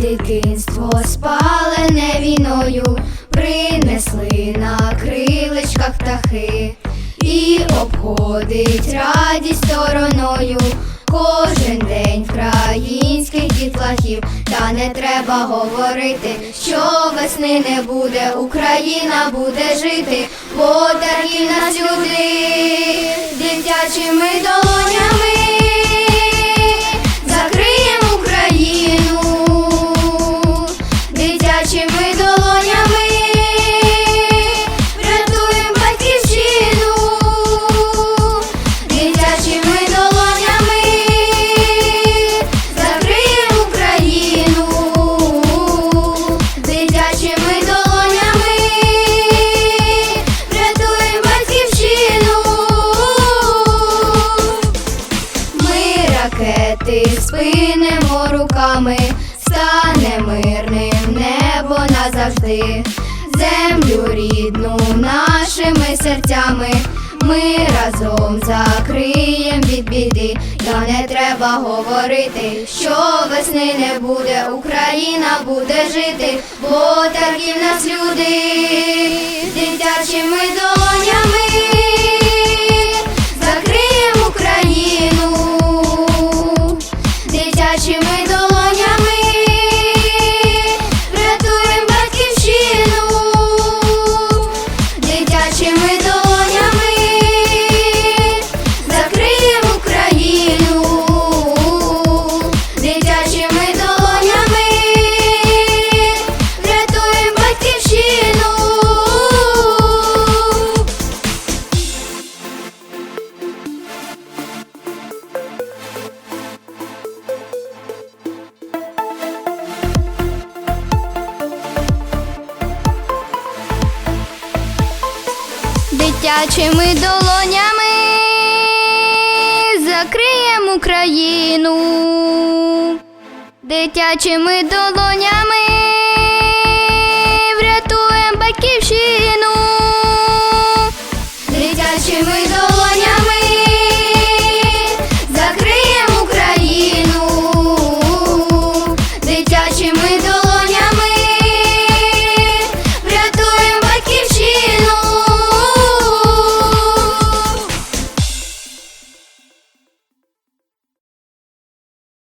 дитинство спалене війною, принесли на крилечках птахи і обходить радість стороною. Кожен день українських дітлахів, та не треба говорити, що весни не буде, Україна буде жити, бо такі нас люди дитячими долонями ракети спинемо руками, стане мирним небо назавжди, землю рідну нашими серцями. Ми разом закриєм від біди, та не треба говорити, що весни не буде, Україна буде жити, бо такі в нас люди дитячими долонями Дитячими долонями закриємо Україну, дитячими долонями